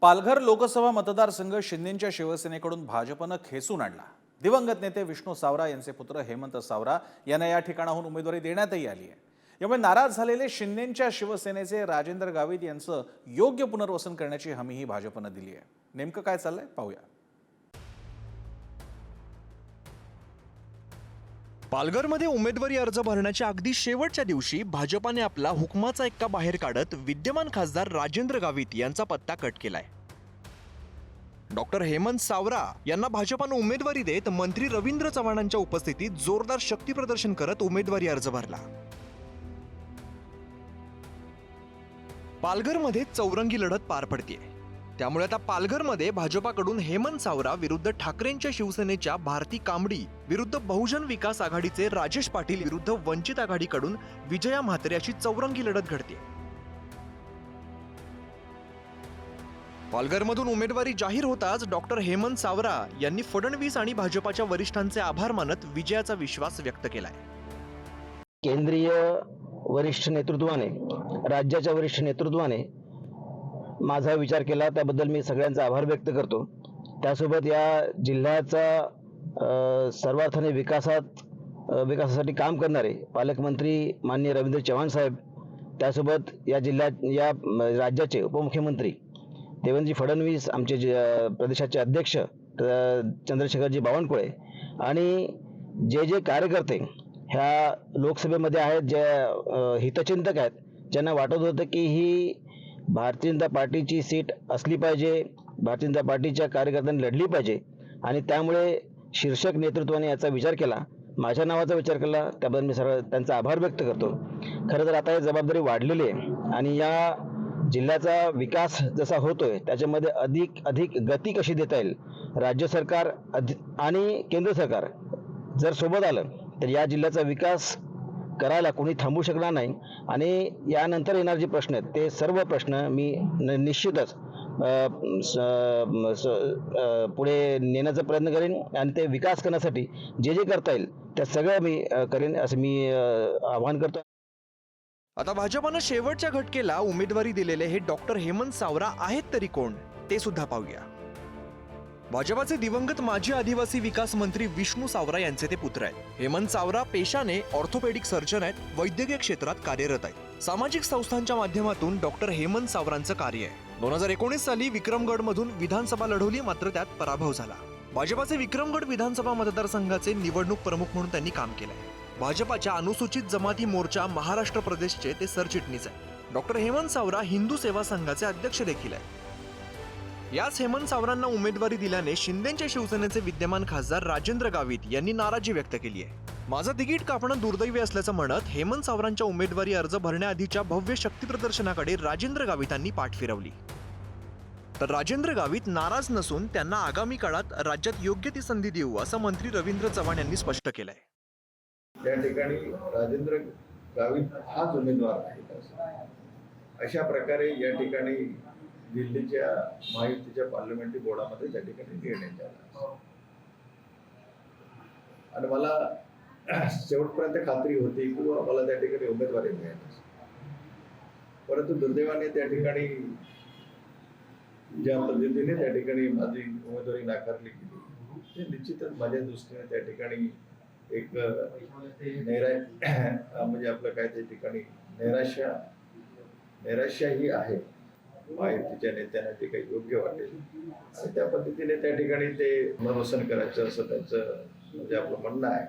पालघर लोकसभा मतदारसंघ शिंदेच्या शिवसेनेकडून भाजपनं खेचून आणला. दिवंगत नेते विष्णू सावरा यांचे पुत्र हेमंत सावरा यांना या ठिकाणाहून उमेदवारी देण्यातही आली आहे. यामुळे नाराज झालेले शिंदेच्या शिवसेनेचे राजेंद्र गावित यांचं योग्य पुनर्वसन करण्याची हमीही भाजपनं दिली आहे. नेमकं काय चाललंय? पाहूया. पालघरमध्ये उमेदवारी अर्ज भरण्याच्या अगदी शेवटच्या दिवशी भाजपाने आपला हुकमाचा एक्का बाहेर काढत विद्यमान खासदार राजेंद्र गावित यांचा पत्ता कट केलाय. डॉक्टर हेमंत सावरा यांना भाजपानं उमेदवारी देत मंत्री रवींद्र चव्हाणांच्या उपस्थितीत जोरदार शक्ती प्रदर्शन करत उमेदवारी अर्ज भरला. पालघरमध्ये चौरंगी लढत पार पडतीये. त्यामुळे आता पालघरमध्ये भाजपाकडून हेमंत सावरा विरुद्ध ठाकरेंच्या शिवसेनेच्या भारती कांबडी विरुद्ध बहुजन विकास आघाडीचे राजेश पाटील विरुद्ध वंचित आघाडीकडून विजया म्हात्रे अशी चौरंगी लढत घडते. पालघरमधून उमेदवारी जाहीर होताच डॉक्टर हेमंत सावरा यांनी फडणवीस आणि भाजपाच्या वरिष्ठांचे आभार मानत विजयाचा विश्वास व्यक्त केलाय. केंद्रीय वरिष्ठ नेतृत्वाने राज्याच्या वरिष्ठ नेतृत्वाने माझा विचार केला त्याबद्दल मी सगळ्यांचा आभार व्यक्त करतो. त्यासोबत या जिल्ह्याचा सर्वार्थाने विकासात विकासासाठी काम करणारे पालकमंत्री माननीय रवींद्र चव्हाण साहेब त्यासोबत या जिल्ह्यात या राज्याचे उपमुख्यमंत्री देवेंद्रजी फडणवीस आमचे जे प्रदेशाचे अध्यक्ष चंद्रशेखरजी बावनकुळे आणि जे जे कार्यकर्ते ह्या लोकसभेमध्ये आहेत जे हितचिंतक आहेत ज्यांना वाटत होतं की ही भारतीय जनता पार्टीची सीट असली पाहिजे भारतीय जनता पार्टीच्या कार्यकर्त्यांनी लढली पाहिजे आणि त्यामुळे शीर्षक नेतृत्वाने याचा विचार केला माझ्या नावाचा विचार केला त्याबद्दल मी सर्व त्यांचा आभार व्यक्त करतो. खरं तर आता ही जबाबदारी वाढलेली आहे आणि या जिल्ह्याचा विकास जसा होतोय त्याच्यामध्ये अधिक अधिक गती कशी देता येईल राज्य सरकार आणि केंद्र सरकार जर सोबत आलं तर या जिल्ह्याचा विकास करायला कोणी थांबू शकणार नाही. आणि यानंतर येणारे जे प्रश्न आहेत ते सर्व प्रश्न मी न- निश्चितच पुढे नेण्याचा प्रयत्न करेन आणि ते विकास करण्यासाठी जे जे करता येईल त्या सगळं मी करेन असं मी आवाहन करतो. आता भाजपानं शेवटच्या घटकेला उमेदवारी दिलेले हे डॉक्टर हेमंत सावरा आहेत तरी कोण ते सुद्धा पाहूया. भाजपाचे दिवंगत माजी आदिवासी विकास मंत्री विष्णू सावरा यांचे ते पुत्र आहेत. हेमंत सावरा पेशाने ऑर्थोपेडिक सर्जन आहेत वैद्यकीय क्षेत्रात कार्यरत आहेत. सामाजिक संस्थांच्या माध्यमातून डॉक्टर हेमंत सावरांचं कार्य आहे. दोन हजार एकोणीस साली विक्रमगडमधून विधानसभा लढवली मात्र त्यात पराभव झाला. भाजपाचे विक्रमगड विधानसभा मतदारसंघाचे निवडणूक प्रमुख म्हणून त्यांनी काम केलंय. भाजपाच्या अनुसूचित जमाती मोर्चा महाराष्ट्र प्रदेशचे ते सरचिटणीस आहे डॉक्टर हेमंत सावरा हिंदू सेवा संघाचे अध्यक्ष देखील आहे याच हेमंत सावरांना उमेदवारी दिल्याने शिंदेच्या शिवसेनेचे विद्यमान खासदार राजेंद्र गावित यांनी नाराजी व्यक्त केली आहे. माझं तिकीट कापणं दुर्दैवी असल्याचं म्हणत हेमंत सावरांच्या उमेदवारी अर्ज भरण्याआधीच्या भव्य शक्तीप्रदर्शनाकडे राजेंद्र गावितांनी पाठ फिरवली. तर राजेंद्र गावित नाराज नसून त्यांना आगामी काळात राज्यात योग्य ती संधी देऊ असं मंत्री रवींद्र चव्हाण यांनी स्पष्ट केलंय. त्या ठिकाणी राजेंद्र गावित हाच उमेदवार आहे. अशा प्रकारे या ठिकाणी दिल्लीच्या महायुतीच्या पार्लमेंटरी बोर्डामध्ये त्या ठिकाणी निर्णय झाला. आणि मला शेवटपर्यंत खात्री होती किंवा मला त्या ठिकाणी उमेदवारी मिळेल परंतु दुर्दैवाने त्या ठिकाणी ज्या पद्धतीने त्या ठिकाणी माझी उमेदवारी नाकारली गेली ते निश्चितच माझ्या दृष्टीने त्या ठिकाणी एक नैरा म्हणजे आपलं काय त्या ठिकाणी नैराश्य नैराश्य ही आहे. माहितीच्या नेत्यांना ते काही योग्य वाटेल. आणि त्या पद्धतीने त्या ठिकाणी ते मनोसन करायचं असं त्यांचं म्हणजे आपलं म्हणणं आहे.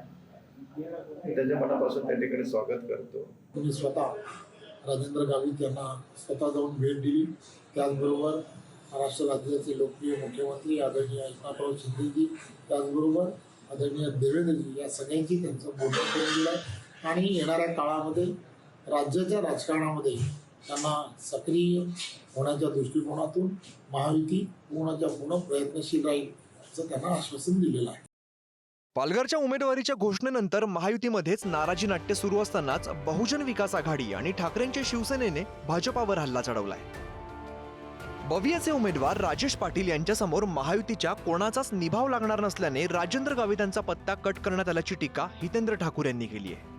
मी त्याच्या मनापासून त्या ठिकाणी स्वागत करतो. तुम्ही स्वतः राजेंद्र गावित यांना स्वतः जाऊन भेट दिली. त्याचबरोबर महाराष्ट्र राज्याचे लोकप्रिय मुख्यमंत्री आदरणीय एकनाथराव शिंदेजी त्याचबरोबर आदरणीय देवेंद्रजी या सगळ्यांची त्यांचं बोलणं करून दिलं आहे. आणि येणाऱ्या काळामध्ये राज्याच्या राजकारणामध्ये त्यांना सक्रिय होण्याच्या दृष्टिकोनातून महायुती पूर्णच्या पूर्ण प्रयत्नशील राहील असं त्यांना आश्वासन दिलेलं आहे. पालघरच्या उमेदवारीच्या घोषणेनंतर महायुतीमध्येच नाराजी नाट्य सुरू असतानाच बहुजन विकास आघाडी आणि ठाकरेंच्या शिवसेनेने भाजपावर हल्ला चढवलाय. बवियाचे उमेदवार राजेश पाटील यांच्यासमोर महायुतीच्या कोणाचाच निभाव लागणार नसल्याने राजेंद्र गावित यांचा पत्ता कट करण्यात आल्याची टीका हितेंद्र ठाकूर यांनी केली आहे.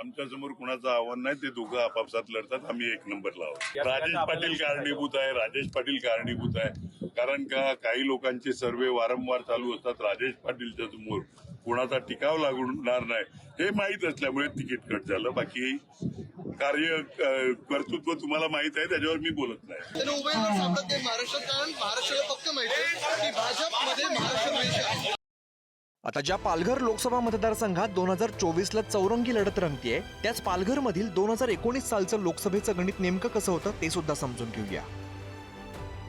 आमच्यासमोर कुणाचं आव्हान नाही ते दोघं आपापसात लढतात आम्ही एक नंबरला आहोत. राजेश पाटील कारणीभूत आहे राजेश पाटील कारणीभूत आहे. कारण का काही लोकांचे सर्वे वारंवार चालू असतात राजेश पाटीलच्या समोर कुणाचा टिकाव लागणार नाही हे माहीत असल्यामुळे तिकीट कट झालं. बाकी कार्य कर्तृत्व तुम्हाला माहीत आहे त्याच्यावर मी बोलत नाही. महाराष्ट्रात कारण महाराष्ट्राला फक्त माहिती आहे की भाजपमध्ये महाराष्ट्र आता ज्या पालघर लोकसभा मतदारसंघात दोन हजार चोवीसला चौरंगी लढत रंगतीये त्याच पालघरमधील दोन हजार एकोणीस सालचं लोकसभेचं गणित नेमकं कसं होतं ते सुद्धा समजून घेऊया.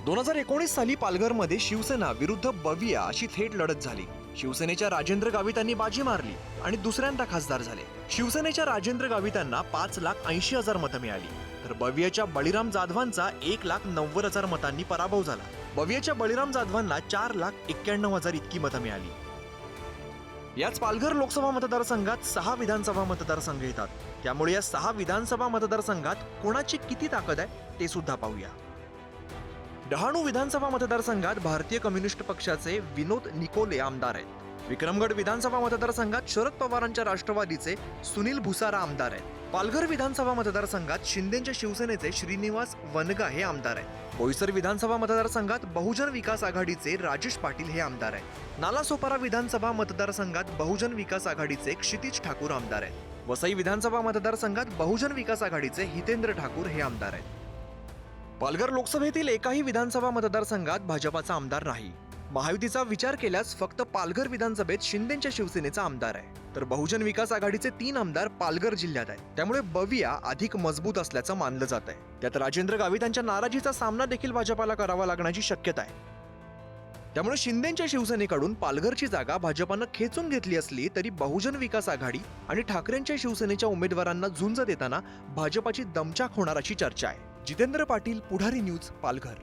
दोन हजार एकोणीस साली पालघरमध्ये शिवसेना विरुद्ध बविया अशी थेट लढत झाली. शिवसेनेच्या राजेंद्र गावितांनी बाजी मारली आणि दुसऱ्यांदा खासदार झाले. शिवसेनेच्या राजेंद्र गावितांना पाच लाख ऐंशी हजार मतं मिळाली. तर बवियाच्या बळीराम जाधवांचा एक लाख नव्वद हजार मतांनी पराभव झाला. बवियाच्या बळीराम जाधवांना चार लाख एक्क्याण्णव हजार इतकी मतं मिळाली. याच पालघर लोकसभा मतदारसंघात सहा विधानसभा मतदारसंघ येतात. त्यामुळे या सहा विधानसभा मतदारसंघात कोणाची किती ताकद आहे ते सुद्धा पाहूया. डहाणू विधानसभा मतदारसंघात भारतीय कम्युनिस्ट पक्षाचे विनोद निकोले आमदार आहेत. विक्रमगड विधानसभा मतदारसंघात शरद पवारांच्या राष्ट्रवादीचे सुनील भुसारा आमदार आहेत. पालघर विधानसभा मतदारसंघात शिंदेच्या शिवसेनेचे श्रीनिवास वनगा हे आमदार आहेत. बोईसर विधानसभा मतदारसंघात बहुजन विकास आघाडीचे राजेश पाटील हे आमदार आहेत. नालासोपारा विधानसभा मतदारसंघात बहुजन विकास आघाडीचे क्षितिज ठाकूर आमदार आहेत. वसई विधानसभा मतदारसंघात बहुजन विकास आघाडीचे हितेंद्र ठाकूर हे आमदार आहेत. पालघर लोकसभेतील एकाही विधानसभा मतदारसंघात भाजपाचा आमदार नाही. महायुतीचा विचार केल्यास फक्त पालघर विधानसभेत शिंदेच्या शिवसेनेचा आमदार आहे. तर बहुजन विकास आघाडीचे तीन आमदार पालघर जिल्ह्यात आहेत. त्यामुळे बविया अधिक मजबूत असल्याचं मानलं जात आहे त्यात राजेंद्र गावितांच्या नाराजीचा सामना देखील भाजपाला करावा लागण्याची शक्यता आहे. त्यामुळे शिंदेच्या शिवसेनेकडून पालघरची जागा भाजपानं खेचून घेतली असली तरी बहुजन विकास आघाडी आणि ठाकरेंच्या शिवसेनेच्या उमेदवारांना झुंज देताना भाजपाची दमचाक होणार अशी चर्चा आहे. जितेंद्र पाटील पुढारी न्यूज पालघर.